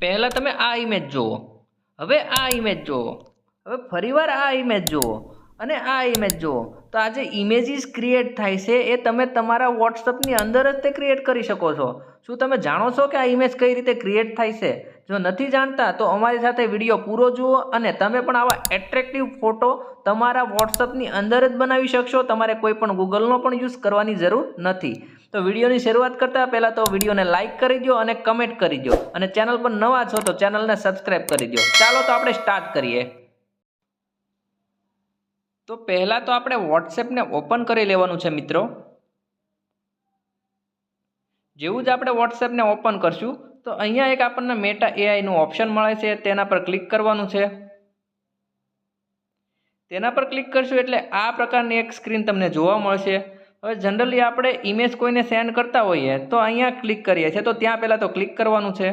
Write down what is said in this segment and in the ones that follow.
પહેલાં તમે આ ઇમેજ જુઓ. હવે આ ઇમેજ જુઓ. હવે ફરીવાર આ ઇમેજ જુઓ અને આ ઇમેજ જુઓ. તો આ જે ઇમેજીસ ક્રિએટ થાય છે, એ તમે તમારા વોટ્સઅપની અંદર જ તે ક્રિએટ કરી શકો છો. શું તમે જાણો છો કે આ ઇમેજ કઈ રીતે ક્રિએટ થાય છે? જો નથી જાણતા, તો અમારી સાથે વીડિયો પૂરો જુઓ અને તમે પણ આવા એટ્રેક્ટિવ ફોટો તમારા વોટ્સઅપની અંદર જ બનાવી શકશો. તમારે કોઈ પણ ગૂગલનો પણ યુઝ કરવાની જરૂર નથી. તો વિડીયોની શરૂઆત કરતાં પહેલાં તો વિડીયોને લાઇક કરી દો અને કમેન્ટ કરી દો અને ચેનલ પર નવા છો તો ચેનલને સબસ્ક્રાઈબ કરી દો ચાલો તો આપણે સ્ટાર્ટ કરીએ. તો પહેલાં તો આપણે વોટ્સએપને ઓપન કરી લેવાનું છે મિત્રો. જેવું જ આપણે વોટ્સએપને ઓપન કરશું, તો અહીંયા એક આપણને મેટા એઆઈનું ઓપ્શન મળે છે, તેના પર ક્લિક કરવાનું છે. તેના પર ક્લિક કરશું એટલે આ પ્રકારની એક સ્ક્રીન તમને જોવા મળશે. હવે જનરલી આપણે ઇમેજ કોઈને સેન્ડ કરતા હોઈએ તો અહીંયા ક્લિક કરીએ છીએ. તો ત્યાં પહેલાં તો ક્લિક કરવાનું છે.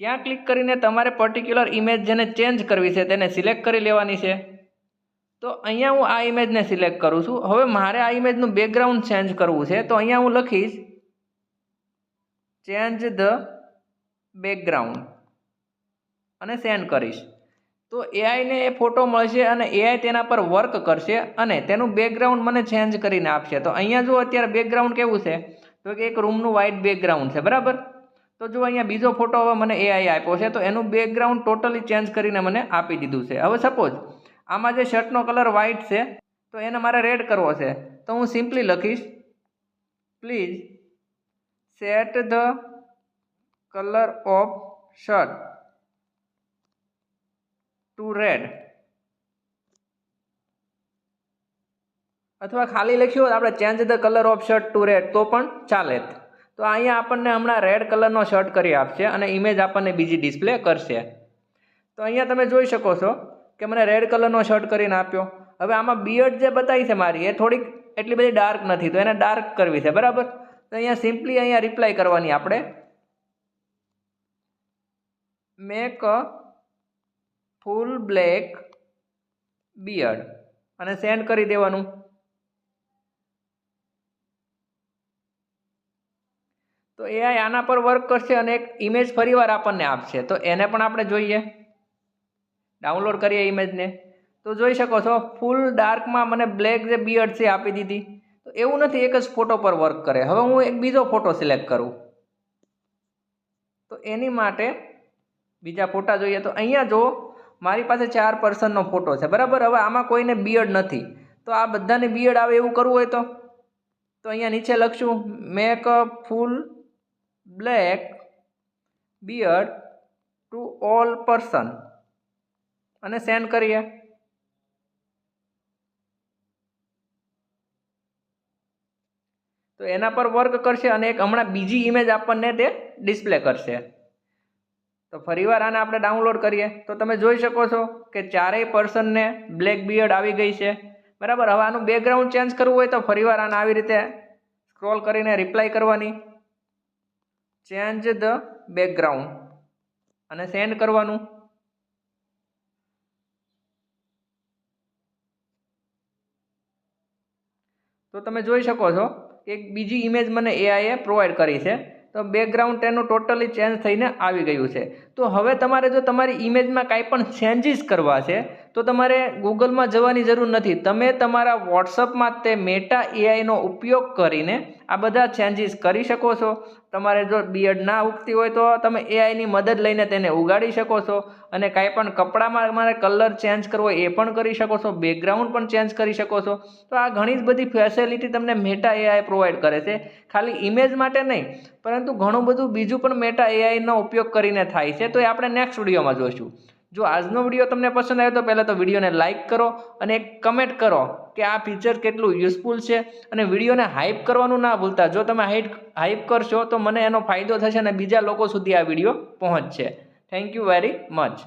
ત્યાં ક્લિક કરીને તમારે પર્ટિક્યુલર ઇમેજ જેને ચેન્જ કરવી છે તેને સિલેક્ટ કરી લેવાની છે. તો અહીંયા હું આ ઇમેજને સિલેક્ટ કરું છું. હવે મારે આ ઇમેજનું બેકગ્રાઉન્ડ ચેન્જ કરવું છે. તો અહીંયા હું લખીશ ચેન્જ ધ બેકગ્રાઉન્ડ અને સેન્ડ કરીશ. તો એઆઈને એ ફોટો મળશે અને એઆઈ તેના પર વર્ક કરશે અને તેનું બેકગ્રાઉન્ડ મને ચેન્જ કરીને આપશે. તો અહીંયા જો અત્યારે બેકગ્રાઉન્ડ કેવું છે? તો કે એક રૂમનું વ્હાઇટ બેકગ્રાઉન્ડ છે, બરાબર? તો જો અહીંયા બીજો ફોટો હવે મને એઆઈ આપ્યો છે, તો એનું બેકગ્રાઉન્ડ ટોટલી ચેન્જ કરીને મને આપી દીધું છે. હવે સપોઝ આમાં જે શર્ટનો કલર વ્હાઇટ છે, તો એને મારે રેડ કરવો છે. તો હું સિમ્પલી લખીશ please set the colour of shirt to red. અથવા ખાલી લખ્યું હોત, આપણે change the colour of shirt to red તો પણ ચાલે તો અહીંયા આપણને હમણાં રેડ કલરનો શર્ટ કરી આપશે અને ઇમેજ આપણને બીજી ડિસ્પ્લે કરશે. તો અહીંયા તમે જોઈ શકો છો કે મને રેડ કલરનો શર્ટ કરીને આપ્યો. હવે આમાં બિયર્ડ જે બતાવી છે મારી, એ થોડીક એટલી બધી ડાર્ક નથી, તો એને ડાર્ક કરવી છે, બરાબર? તો અહીંયા સિમ્પલી અહીંયા રિપ્લાય કરવાની આપણે. Make full black beard. અને સેન્ડ કરી દેવાનું. તો એઆઈ આના પર વર્ક કરશે અને એક ઇમેજ ફરીવાર આપણને આપશે. તો એને પણ આપણે જોઈએ. ડાઉનલોડ કરીએ ઇમેજને તો જોઈ શકો છો, ફૂલ ડાર્કમાં મને બ્લેક જે બિયર્ડ છે આપી દીધી. તો એવું નથી, એક જ ફોટો પર વર્ક કરે. હવે હું એક બીજો ફોટો સિલેક્ટ કરું. તો એની માટે બીજા ફોટા જોઈએ. તો અહીંયા જો મારી પાસે ચાર પર્સનનો ફોટો છે. બરાબર? હવે આમાં કોઈને બીએડ નથી. તો આ બધાને બીએડ આવે એવું કરવું હોય તો? તો અહીંયા નીચે લખશું make a full black beard to all person અને સેન્ડ કરીએ. તો એના પર વર્ક કરશે અને એક હમણાં બીજી ઇમેજ આપણને તે ડિસ્પ્લે કરશે. તો ફરીવાર આને આપણે ડાઉનલોડ કરીએ. તો તમે જોઈ શકો છો કે ચારેય પર્સનને બ્લેક બિયર્ડ આવી ગઈ છે. બરાબર? હવે આનું બેકગ્રાઉન્ડ ચેન્જ કરવું હોય તો ફરીવાર આને આવી રીતે સ્ક્રોલ કરીને રિપ્લાય કરવાની. ચેન્જ ધ બેકગ્રાઉન્ડ અને સેન્ડ કરવાનું. તો તમે જોઈ શકો છો એક બીજી ઇમેજ મને એઆઈએ પ્રોવાઈડ કરી છે. તો બેકગ્રાઉન્ડ તેનું ટોટલી ચેન્જ થઈને આવી ગયું છે. તો હવે તમારે જો તમારી ઇમેજમાં કાંઈ પણ ચેન્જીસ કરવા છે, તો તમારે ગૂગલમાં જવાની જરૂર નથી. તમે તમારા વોટ્સઅપમાં તે મેટા એઆઈનો ઉપયોગ કરીને આ બધા ચેન્જીસ કરી શકો છો. તમારે જો બીએડ ના ઉગતી હોય તો તમે એઆઈની મદદ લઈને તેને ઉગાડી શકો છો અને કાંઈ પણ કપડામાં તમારે કલર ચેન્જ કરવો એ પણ કરી શકો છો. બેકગ્રાઉન્ડ પણ ચેન્જ કરી શકો છો. તો આ ઘણી જ બધી ફેસિલિટી તમને મેટા એઆઈ પ્રોવાઈડ કરે છે. ખાલી ઇમેજ માટે નહીં, પરંતુ ઘણું બધું બીજું પણ મેટા એઆઈનો ઉપયોગ કરીને થાય છે તો એ આપણે નેક્સ્ટ વિડીયોમાં જોઈશું. જો આજનો વીડિયો તમને પસંદ આવ્યો તો પહેલાં તો વિડીયોને લાઇક કરો અને એક કમેન્ટ કરો કે આ ફીચર કેટલું યુઝફુલ છે અને વિડીયોને હાઇપ કરવાનું ના ભૂલતા. જો તમે હાઇટ હાઇપ કરશો તો મને એનો ફાયદો થશે અને બીજા લોકો સુધી આ વીડિયો પહોંચશે. Thank you very much